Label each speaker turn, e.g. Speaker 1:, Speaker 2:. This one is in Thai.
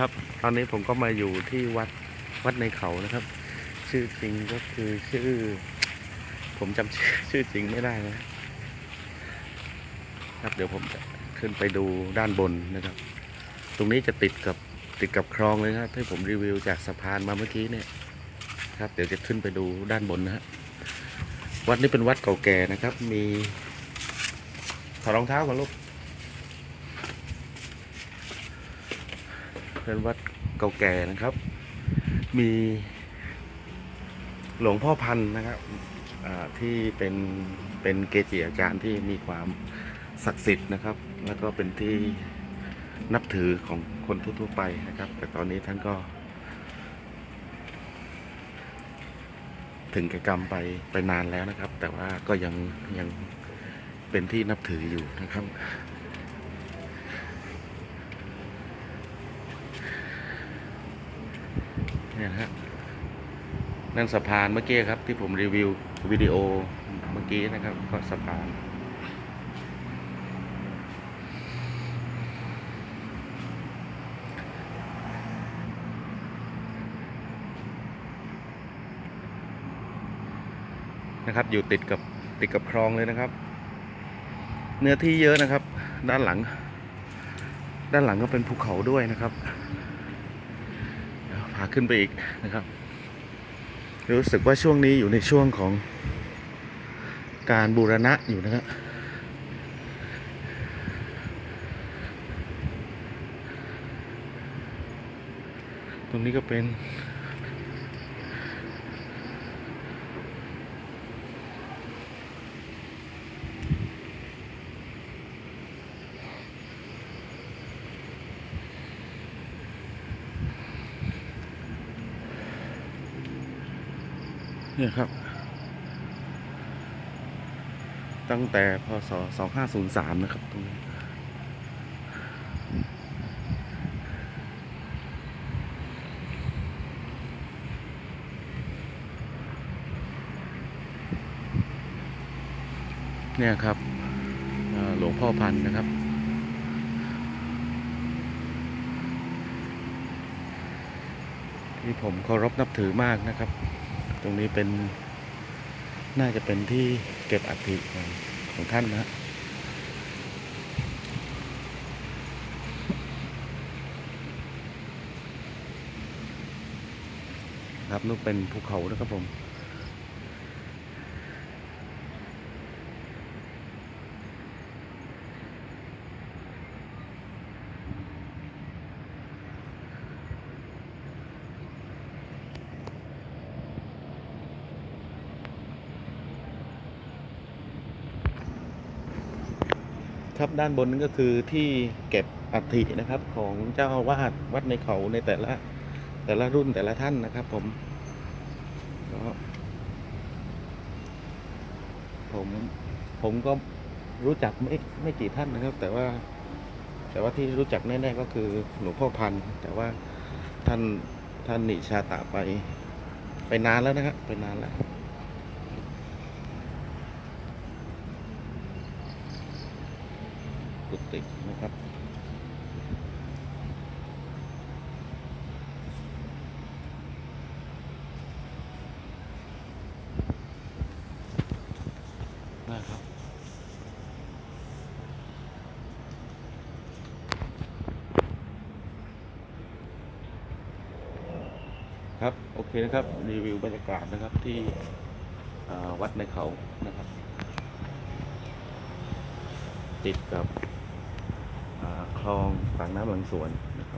Speaker 1: ครับ ตอนนี้ผมก็มาอยู่ที่วัดวัดในเขานะครับ ชื่อจริงก็คือชื่อ ผมจำชื่อชื่อจริงไม่ได้นะครับเดี๋ยวผมจะขึ้นไปดูด้านบนนะครับ ตรงนี้จะติดกับติดกับคลองเลยครับที่ผมรีวิวจากสะพานมาเมื่อกี้เนี่ยครับ เดี๋ยวจะขึ้นไปดูด้านบนนะฮะวัดนี้เป็นวัดเก่าแก่นะครับ มีถอดรองเท้าก่อนลูก เป็นวัดเก่าแก่นะครับ มีหลวงพ่อพันธ์นะครับที่เป็นเป็นเกจิอาจารย์ที่มีความศักดิ์สิทธิ์นะครับ แล้วก็เป็นที่นับถือของคนทั่วๆไปนะครับ แต่ตอนนี้ท่านก็ ถึงแก่กรรมไปไปนานแล้วนะครับ แต่ว่าก็ยังยังเป็นที่นับถืออยู่นะครับ เนี่ยนะฮะนั่นสะพานเมื่อกี้ครับ ที่ผมรีวิววิดีโอเมื่อกี้นะครับ ก็สะพานนะครับ อยู่ติดกับติดกับคลองเลยนะครับ เนื้อที่เยอะนะครับ ด้านหลัง ด้านหลังก็เป็นภูเขาด้วยนะครับาขึ้นไปอีกนะครับ รู้สึกว่าช่วงนี้อยู่ในช่วงของการบูรณะอยู่นะครับตรงนี้ก็เป็น นี่ครับ ตั้งแต่พศ 2503 นะครับตรงนี้เนี่ยครับหลวงพ่อพันธ์นะครับ ที่ผมเคารพนับถือมากนะครับ ตรงนี้เป็น น่าจะเป็นที่เก็บอัฐิของของท่านนะ ครับนู่นเป็นภูเขานะครับผม ครับด้านบนนั้นก็คือที่เก็บอัฐินะครับของเจ้าอาวาสวัดในเขาในแต่ละแต่ละรุ่นแต่ละท่านนะครับ ผมก็ผมผมก็รู้จักไม่ไม่กี่ท่านนะครับ แต่ว่า แต่ว่าที่รู้จักแน่ๆก็คือหลวงพ่อพันธ์แต่ว่าท่านท่านหนิชาตาไป ไปนานแล้วนะครับไปนานแล้ว กุฏินะครับนะครับครับ โอเคนะครับ รีวิวบรรยากาศนะครับที่วัดในเขานะครับ ติดกับ คลองปากน้ำหลังสวนนะ